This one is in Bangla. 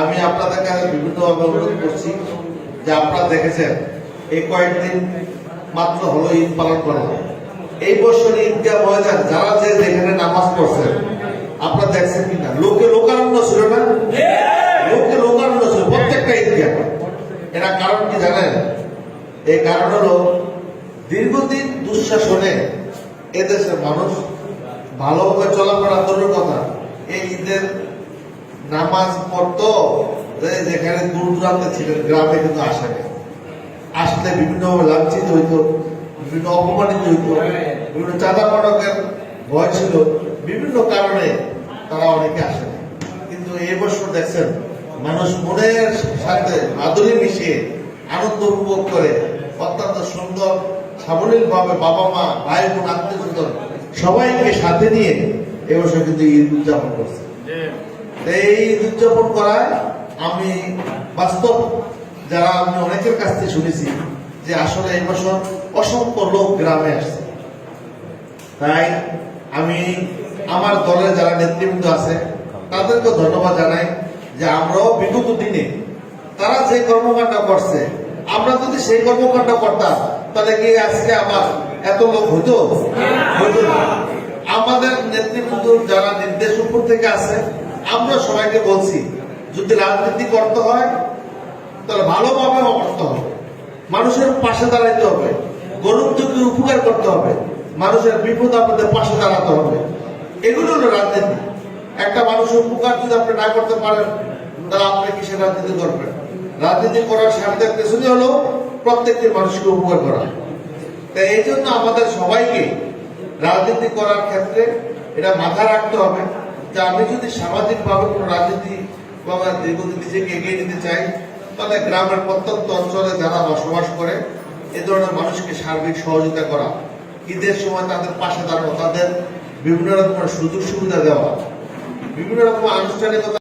আমি আপনাদের কাছে বিভিন্নভাবে অনুরোধ করছি যে আপনারা দেখেছেন, এই কয়েকদিন মাত্র হলো ঈদ পালন করলাম এই বছর ঈদগাহ ময়দান যারা যে যেখানে নামাজ পড়ছেন আপনারা দেখছেন কিনা? লোকে লোকারণ্য ছিল না? লোকে লোকারণ্য ছিল, প্রত্যেকটা ঈদগাহ এরা কারণ কি জানেন? এই কারণ হলো দীর্ঘদিন দুঃশাসনে এদেশের মানুষ ভালোভাবে চলাফেরা দূরের কথা, এই ঈদের নামাজ পড়তো যেখানে দূর দূরান্তে ছিলেন, গ্রামে কিন্তু আসেনি আসলে বিভিন্নভাবে লাঞ্ছিত হইতো, বিভিন্ন অপমানিত হইতো, বিভিন্ন চাঁদা পটকের ভয় ছিল। বিভিন্ন কারণে তারা অনেকে আসেনি কিন্তু এই বছর দেখছেন, মানুষ মনের সাথে মাধুরী মিশিয়ে আনন্দ উপভোগ করে, অত্যন্ত সুন্দর সাবলীল ভাবে বাবা মা, ভাই বোন, আত্মীয় সবাইকে সাথে নিয়ে এবছর কিন্তু ঈদ উদযাপন করছে। এই উদযাপন করায় আমি বাস্তব যারা আমি অনেকের কাছ থেকে শুনেছি যে আসলে এই বছর অসংখ্য লোক গ্রামে আসছে। তাই আমি আমার দলের যারা নেতৃবৃন্দ আছে তাদেরকে ধন্যবাদ জানাই যে আমরাও বিগত দিনে তারা যে কর্মকাণ্ড করছে আমরা যদি সেই কর্মকাণ্ড করতাম তাহলে কি আজকে আমার এত লোক না। আমাদের নেতৃবৃন্দ যারা নির্দেশ উপর থেকে আছে আমরা সবাইকে বলছি, যদি রাজনীতি করতে হয়, তাহলে ভালোভাবে করতে হবে। মানুষের পাশে দাঁড়াইতে হবে। গরিব দুঃখীর উপকার করতে হবে। মানুষের বিপদ আপদের পাশে দাঁড়াতে হবে। এগুলো হলো রাজনীতি। একটা মানুষের উপকার যদি আপনি না করতে পারেন, তাহলে আপনি কিসের রাজনীতি করবেন? রাজনীতি করার স্বার্থের পেছনে হলো প্রত্যেকটি মানুষকে উপকার করা। তাই এই জন্য আমাদের সবাইকে রাজনীতি করার ক্ষেত্রে এটা মাথা রাখতে হবে। যে আমি যদি সামাজিকভাবে কোনো রাজনীতি বা দীর্ঘদিন নিজেকে এগিয়ে নিতে চাই, তাহলে গ্রামের প্রত্যন্ত অঞ্চলে যারা বসবাস করে, এ ধরনের মানুষকে সার্বিক সহযোগিতা করা, ঈদের সময় তাদের পাশে দাঁড়ানো, তাদের বিভিন্ন রকমের সুযোগ সুবিধা দেওয়া, বিভিন্ন রকম আনুষ্ঠানিকতা